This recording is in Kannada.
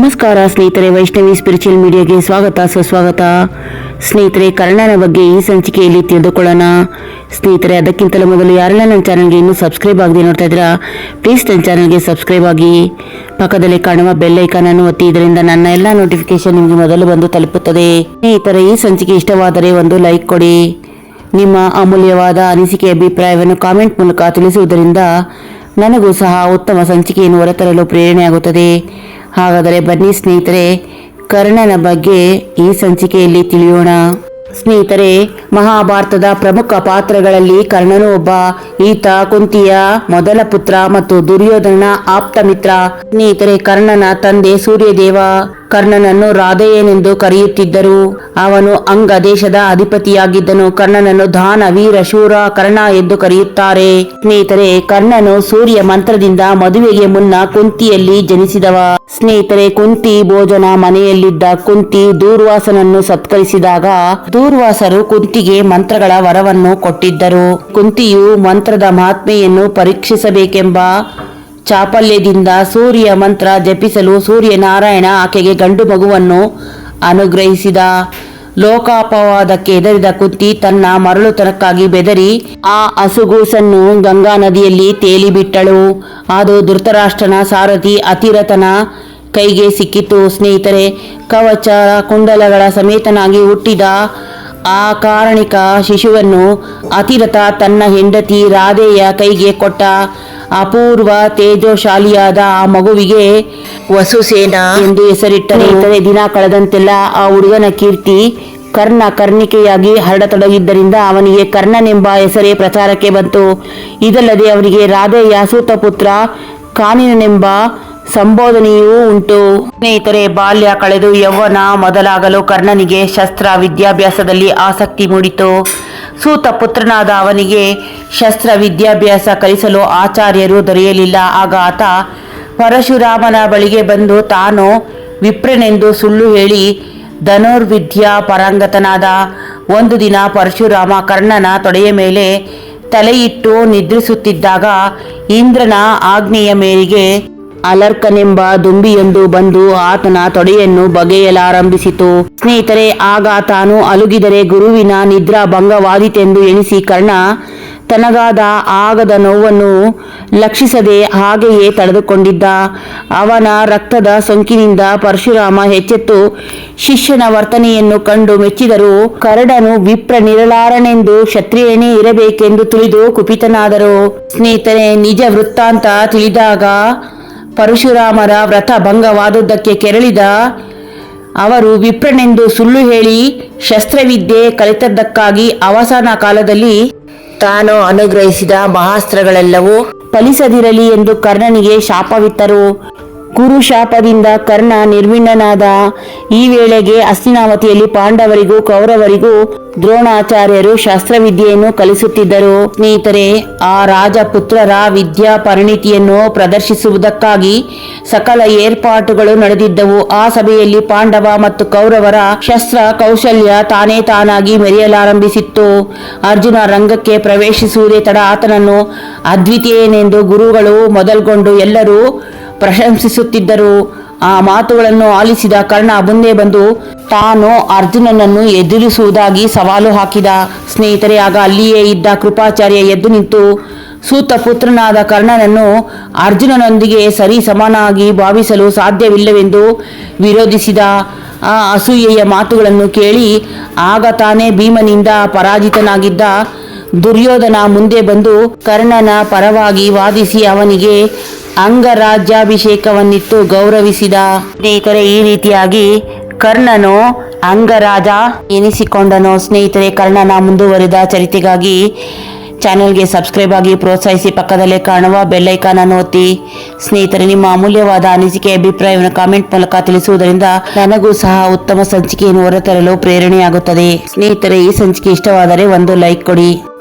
ನಮಸ್ಕಾರ ಸ್ನೇಹಿತರೆ, ವೈಷ್ಣವಿ ಸ್ಪಿರಿಚುವಲ್ ಮೀಡಿಯಾಗೆ ಸ್ವಾಗತ, ಸುಸ್ವಾಗತ. ಸ್ನೇಹಿತರೆ, ಕರ್ಣನ ಬಗ್ಗೆ ಈ ಸಂಚಿಕೆಯಲ್ಲಿ ತಿಳಿದುಕೊಳ್ಳೋಣ. ಸ್ನೇಹಿತರೆ, ಅದಕ್ಕಿಂತಲೂ ಮೊದಲು ಯಾರೆಲ್ಲ ನನ್ನ ಚಾನಲ್ಗೆ ಇನ್ನೂ ಸಬ್ಸ್ಕ್ರೈಬ್ ಆಗದೆ ನೋಡ್ತಾ ಇದ್ದೀರಾ ಪ್ಲೀಸ್ ನನ್ನ ಚಾನಲ್ಗೆ ಸಬ್ಸ್ಕ್ರೈಬ್ ಆಗಿ. ಪಕ್ಕದಲ್ಲಿ ಕಾಣುವ ಬೆಲ್ ಐಕಾನನ್ನು ಒತ್ತಿ, ಇದರಿಂದ ನನ್ನ ಎಲ್ಲ ನೋಟಿಫಿಕೇಶನ್ ನಿಮಗೆ ಮೊದಲು ಬಂದು ತಲುಪುತ್ತದೆ. ಸ್ನೇಹಿತರೆ, ಈ ಸಂಚಿಕೆ ಇಷ್ಟವಾದರೆ ಒಂದು ಲೈಕ್ ಕೊಡಿ. ನಿಮ್ಮ ಅಮೂಲ್ಯವಾದ ಅನಿಸಿಕೆ ಅಭಿಪ್ರಾಯವನ್ನು ಕಾಮೆಂಟ್ ಮೂಲಕ ತಿಳಿಸುವುದರಿಂದ ನನಗೂ ಸಹ ಉತ್ತಮ ಸಂಚಿಕೆಯನ್ನು ಹೊರತರಲು ಪ್ರೇರಣೆಯಾಗುತ್ತದೆ. ಹಾಗಾದರೆ ಬನ್ನಿ ಸ್ನೇಹಿತರೆ, ಕರ್ಣನ ಬಗ್ಗೆ ಈ ಸಂಚಿಕೆಯಲ್ಲಿ ತಿಳಿಯೋಣ. ಸ್ನೇಹಿತರೆ, ಮಹಾಭಾರತದ ಪ್ರಮುಖ ಪಾತ್ರಗಳಲ್ಲಿ ಕರ್ಣನು ಒಬ್ಬ ಈತ, ಕುಂತಿಯ ಮೊದಲ ಪುತ್ರ ಮತ್ತು ದುರ್ಯೋಧನ ಆಪ್ತ ಮಿತ್ರ. ಸ್ನೇಹಿತರೆ, ಕರ್ಣನ ತಂದೆ ಸೂರ್ಯದೇವ. ಕರ್ಣನನ್ನು ರಾಧೆಯೇನೆಂದು ಕರೆಯುತ್ತಿದ್ದರು. ಅವನು ಅಂಗ ದೇಶದ ಅಧಿಪತಿಯಾಗಿದ್ದನು. ಕರ್ಣನನ್ನು ದಾನ ವೀರ, ಶೂರ, ಕರ್ಣ ಎಂದು ಕರೆಯುತ್ತಾರೆ. ಸ್ನೇಹಿತರೆ, ಕರ್ಣನು ಸೂರ್ಯ ಮಂತ್ರದಿಂದ ಮದುವೆಗೆ ಮುನ್ನ ಕುಂತಿಯಲ್ಲಿ ಜನಿಸಿದವ. ಸ್ನೇಹಿತರೆ, ಕುಂತಿ ಭೋಜನ ಮನೆಯಲ್ಲಿದ್ದ ಕುಂತಿ ದೂರ್ವಾಸನನ್ನು ಸತ್ಕರಿಸಿದಾಗ ದೂರ್ವಾಸರು ಕುಂತಿಗೆ ಮಂತ್ರಗಳ ವರವನ್ನು ಕೊಟ್ಟಿದ್ದರು. ಕುಂತಿಯು ಮಂತ್ರದ ಮಹಾತ್ಮೆಯನ್ನು ಪರೀಕ್ಷಿಸಬೇಕೆಂಬ ಚಾಪಲ್ಯದಿಂದ ಸೂರ್ಯ ಮಂತ್ರ ಜಪಿಸಲು ಸೂರ್ಯನಾರಾಯಣ ಆಕೆಗೆ ಗಂಡು ಮಗುವನ್ನು ಅನುಗ್ರಹಿಸಿದ. ಲೋಕಾಪವಾದಕ್ಕೆ ಹೆದರಿದ ಕುಂತಿ ತನ್ನ ಮರಳುತನಕ್ಕಾಗಿ ಬೆದರಿ ಆ ಹಸುಗೂಸನ್ನು ಗಂಗಾ ನದಿಯಲ್ಲಿ ತೇಲಿಬಿಟ್ಟಳು. ಅದು ಧೃತರಾಷ್ಟ್ರನ ಸಾರಥಿ ಅತಿರಥನ ಕೈಗೆ ಸಿಕ್ಕಿತು. ಸ್ನೇಹಿತರೆ, ಕವಚ ಕುಂಡಲಗಳ ಸಮೇತನಾಗಿ ಹುಟ್ಟಿದ ಆ ಕಾರಣಿಕ ಶಿಶುವನ್ನು ಅತಿರಥ ತನ್ನ ಹೆಂಡತಿ ರಾಧೆಯ ಕೈಗೆ ಕೊಟ್ಟ. ಅಪೂರ್ವ ತೇಜೋಶಾಲಿಯಾದ ಆ ಮಗುವಿಗೆ ವಸುಸೇನ. ಎಂದು ಹೆಸರಿಟ್ಟರೆ. ಇತರೆ ದಿನ ಕಳೆದಂತೆಲ್ಲ ಆ ಹುಡುಗನ ಕೀರ್ತಿ ಕರ್ಣ ಕರ್ಣಿಕೆಯಾಗಿ ಹರಡತೊಡಗಿದ್ದರಿಂದ ಅವನಿಗೆ ಕರ್ಣನೆಂಬ ಹೆಸರೇ ಪ್ರಚಾರಕ್ಕೆ ಬಂತು. ಇದಲ್ಲದೆ ಅವರಿಗೆ ರಾಧೆ ಸೂತ ಪುತ್ರ ಕಾನಿನನೆಂಬ ಸಂಬೋಧನೆಯೂ ಉಂಟು. ಸ್ನೇಹಿತರೆ ಬಾಲ್ಯ ಕಳೆದು ಯೌವನ ಮೊದಲಾಗಲು ಕರ್ಣನಿಗೆ ಶಸ್ತ್ರ ವಿದ್ಯಾಭ್ಯಾಸದಲ್ಲಿ ಆಸಕ್ತಿ ಮೂಡಿತು. ಸೂತ ಪುತ್ರನಾದ ಅವನಿಗೆ ಶಸ್ತ್ರ ವಿದ್ಯಾಭ್ಯಾಸ ಕಲಿಸಲು ಆಚಾರ್ಯರು ದೊರೆಯಲಿಲ್ಲ. ಆಗ ಆತ ಪರಶುರಾಮನ ಬಳಿಗೆ ಬಂದು ತಾನು ವಿಪ್ರನೆಂದು ಸುಳ್ಳು ಹೇಳಿ, ಧನುರ್ವಿದ್ಯಾ ಪರಂಗತನಾದ ಒಂದು ದಿನ ಪರಶುರಾಮ ಕರ್ಣನ ತೊಡೆಯ ಮೇಲೆ ತಲೆಯಿಟ್ಟು ನಿದ್ರಿಸುತ್ತಿದ್ದಾಗ ಇಂದ್ರನ ಆಜ್ಞೆಯ ಮೇರೆಗೆ ಅಲರ್ಕನೆಂಬ ದುಂಬಿಯೊಂದು ಬಂದು ಆತನ ತೊಡೆಯನ್ನು ಬಗೆಯಲಾರಂಭಿಸಿತು. ಸ್ನೇಹಿತರೆ, ಆಗ ತಾನು ಅಲುಗಿದರೆ ಗುರುವಿನ ನಿದ್ರಾ ಭಂಗವಾದಿತೆಂದು ಎಣಿಸಿ ಕರ್ಣ ತನಗಾದ ಆಗದ ನೋವನ್ನು ಲಕ್ಷಿಸದೆ ಹಾಗೆಯೇ ತಡೆದುಕೊಂಡಿದ್ದ ಅವನ ರಕ್ತದ ಸೋಂಕಿನಿಂದ ಪರಶುರಾಮ ಹೆಚ್ಚೆತ್ತು ಶಿಷ್ಯನ ವರ್ತನೆಯನ್ನು ಕಂಡು ಮೆಚ್ಚಿದರು ಕರಡನು ವಿಪ್ರ ನಿರಲಾರನೆಂದು ಕ್ಷತ್ರಿಯನೇ ಇರಬೇಕೆಂದು ತಿಳಿದು ಕುಪಿತನಾದರು. ಸ್ನೇಹಿತರೆ, ನಿಜ ವೃತ್ತಾಂತ ತಿಳಿದಾಗ ಪರಶುರಾಮರ ವ್ರತ ಭಂಗವಾದುದಕ್ಕೆ ಕೆರಳಿದ ಅವರು ವಿಪ್ರನೆಂದು ಸುಳ್ಳು ಹೇಳಿ ಶಸ್ತ್ರವಿದ್ಯೆ ಕಲಿತದ್ದಕ್ಕಾಗಿ ಅವಸಾನ ಕಾಲದಲ್ಲಿ ತಾನು ಅನುಗ್ರಹಿಸಿದ ಮಹಾಸ್ತ್ರಗಳೆಲ್ಲವೂ ಫಲಿಸದಿರಲಿ ಎಂದು ಕರ್ಣನಿಗೆ ಶಾಪವಿತ್ತರು. ಕುರು ಶಾಪದಿಂದ ಕರ್ಣ ನಿರ್ವಿಣ್ಣನಾದ ಈ ವೇಳೆಗೆ ಅಸ್ತಿನಾವತಿಯಲ್ಲಿ ಪಾಂಡವರಿಗೂ ಕೌರವರಿಗೂ ದ್ರೋಣಾಚಾರ್ಯರು ಶಾಸ್ತ್ರವಿದ್ಯೆಯನ್ನು ಕಲಿಸುತ್ತಿದ್ದರು. ಸ್ನೇಹಿತರೆ, ಆ ರಾಜಪುತ್ರರ ವಿದ್ಯಾ ಪರಿಣಿತಿಯನ್ನು ಪ್ರದರ್ಶಿಸುವುದಕ್ಕಾಗಿ ಸಕಲ ಏರ್ಪಾಟುಗಳು ನಡೆದಿದ್ದವು. ಆ ಸಭೆಯಲ್ಲಿ ಪಾಂಡವ ಮತ್ತು ಕೌರವರ ಶಸ್ತ್ರ ಕೌಶಲ್ಯ ತಾನೇ ತಾನಾಗಿ ಮೆರೆಯಲಾರಂಭಿಸಿತ್ತು. ಅರ್ಜುನ ರಂಗಕ್ಕೆ ಪ್ರವೇಶಿಸುವುದೇ ತಡ ಆತನನ್ನು ಅದ್ವಿತೀಯನೆಂದು ಗುರುಗಳು ಮೊದಲ್ಗೊಂಡು ಎಲ್ಲರೂ ಪ್ರಶಂಸಿಸುತ್ತಿದ್ದರು ಆ ಮಾತುಗಳನ್ನು ಆಲಿಸಿದ ಕರ್ಣ ಮುಂದೆ ಬಂದು, ತಾನು ಅರ್ಜುನನನ್ನು ಎದುರಿಸುವುದಾಗಿ ಸವಾಲು ಹಾಕಿದ. ಸ್ನೇಹಿತರೆ, ಆಗ ಅಲ್ಲಿಯೇ ಇದ್ದ ಕೃಪಾಚಾರ್ಯ ಎದ್ದು ನಿಂತು, ಸೂತ ಪುತ್ರನಾದ ಕರ್ಣನನ್ನು ಅರ್ಜುನನೊಂದಿಗೆ ಸರಿ ಸಮನಾಗಿ ಭಾವಿಸಲು ಸಾಧ್ಯವಿಲ್ಲವೆಂದು ವಿರೋಧಿಸಿದ ಆ ಅಸೂಯೆಯ ಮಾತುಗಳನ್ನು ಕೇಳಿ, ಆಗ ತಾನೇ ಭೀಮನಿಂದ ಪರಾಜಿತನಾಗಿದ್ದ ದುರ್ಯೋಧನ ಮುಂದೆ ಬಂದು ಕರ್ಣನ ಪರವಾಗಿ ವಾದಿಸಿ ಅವನಿಗೆ ಅಂಗರಾಜ್ಯಾಭಿಷೇಕವನ್ನಿಟ್ಟು ಗೌರವಿಸಿದ. ಸ್ನೇಹಿತರೆ, ಈ ರೀತಿಯಾಗಿ ಕರ್ಣನು ಅಂಗರಾಜ ಎನಿಸಿಕೊಂಡನು. ಸ್ನೇಹಿತರೆ, ಕರ್ಣನ ಮುಂದುವರಿದ ಚರಿತೆಗಾಗಿ ಚಾನೆಲ್ಗೆ ಸಬ್ಸ್ಕ್ರೈಬ್ ಆಗಿ ಪ್ರೋತ್ಸಾಹಿಸಿ. ಪಕ್ಕದಲ್ಲೇ ಕಾಣುವ ಬೆಲ್ಲೈಕಾನ್ ಅನ್ನು ಒತ್ತಿ. ಸ್ನೇಹಿತರೆ, ನಿಮ್ಮ ಅಮೂಲ್ಯವಾದ ಅನಿಸಿಕೆ, ಅಭಿಪ್ರಾಯವನ್ನು ಕಾಮೆಂಟ್ ಮೂಲಕ ತಿಳಿಸುವುದರಿಂದ ನನಗೂ ಸಹ ಉತ್ತಮ ಸಂಚಿಕೆಯನ್ನು ಹೊರತರಲು ಪ್ರೇರಣೆಯಾಗುತ್ತದೆ. ಸ್ನೇಹಿತರೆ, ಈ ಸಂಚಿಕೆ ಇಷ್ಟವಾದರೆ ಒಂದು ಲೈಕ್ ಕೊಡಿ.